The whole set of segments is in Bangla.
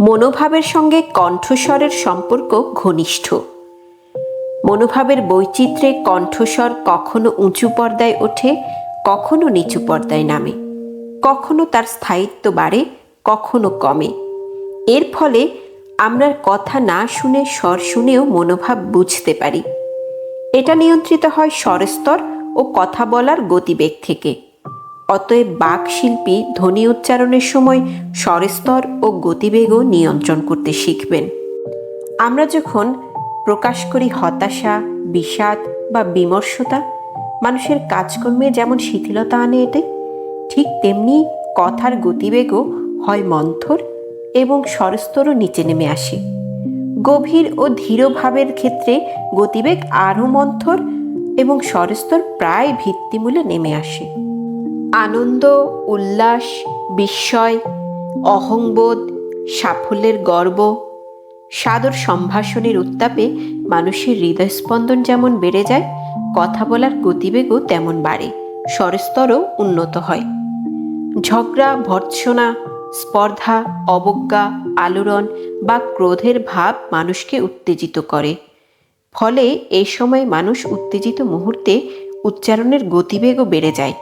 মনোভাবের সঙ্গে কণ্ঠস্বরের সম্পর্ক ঘনিষ্ঠ। মনোভাবের বৈচিত্র্যে কণ্ঠস্বর কখনো উঁচু পর্দায় ওঠে, কখনো নিচু পর্দায় নামে। কখনো তার স্থায়িত্ব বাড়ে, কখনো কমে। এর ফলে আমরা কথা না শুনে স্বর শুনেও মনোভাব বুঝতে পারি। এটা নিয়ন্ত্রিত হয় স্বরস্তর ও কথা বলার গতিবেগ থেকে। অতএব বাক শিল্পী ধ্বনি উচ্চারণের সময় স্বরস্তর ও গতিবেগও নিয়ন্ত্রণ করতে শিখবেন। আমরা যখন প্রকাশ করি হতাশা, বিষাদ বা বিমর্ষতা, মানুষের কাজকর্মে যেমন শিথিলতা আনে এতে, ঠিক তেমনি কথার গতিবেগও হয় মন্থর এবং স্বরস্তরও নিচে নেমে আসে। গভীর ও ধীর ভাবের ক্ষেত্রে গতিবেগ আরও মন্থর এবং স্বরস্তর প্রায় ভিত্তিমূলে নেমে আসে। আনন্দ, উল্লাস, বিস্ময়, অহংবোধ, সাফল্যের গর্ব, সাদর সম্ভাষণের উত্তাপে মানুষের হৃদয়স্পন্দন যেমন বেড়ে যায়, কথা বলার গতিবেগও তেমন বাড়ে, স্বরস্তরও উন্নত হয়। ঝগড়া, ভর্ৎসনা, স্পর্ধা, অবজ্ঞা, আলোড়ন বা ক্রোধের ভাব মানুষকে উত্তেজিত করে। ফলে এই সময় মানুষ উত্তেজিত মুহূর্তে উচ্চারণের গতিবেগও বেড়ে যায়।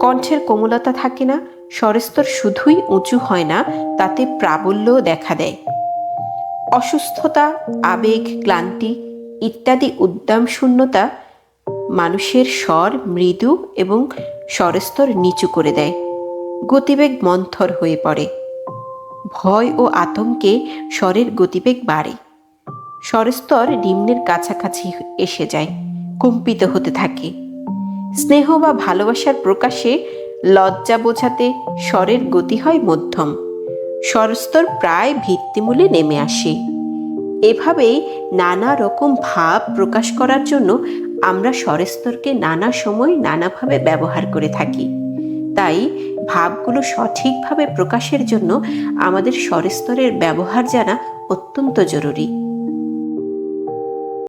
কণ্ঠের কোমলতা থাকে না, স্বরস্তর শুধুই উঁচু হয় না, তাতে প্রাবল্যও দেখা দেয়। অসুস্থতা, আবেগ, ক্লান্তি ইত্যাদি উদ্দাম শূন্যতা মানুষের স্বর, মৃদু এবং স্বরস্তর নিচু করে দেয়, গতিবেগ মন্থর হয়ে পড়ে। ভয় ও আতঙ্কে স্বরের গতিবেগ বাড়ে। স্বরস্তর নিম্নের কাছাকাছি এসে যায়, কম্পিত হতে থাকে। স্নেহ বা ভালোবাসার প্রকাশে লজ্জা বোঝাতে স্বরের গতি হয় মধ্যম। স্বরস্তর প্রায় ভিত্তিমূলে নেমে আসে। এভাবেই নানা রকম ভাব প্রকাশ করার জন্য আমরা স্বরস্তরকে নানা সময় নানাভাবে ব্যবহার করে থাকি। তাই ভাবগুলো সঠিকভাবে প্রকাশের জন্য আমাদের স্বরস্তরের ব্যবহার জানা অত্যন্ত জরুরি।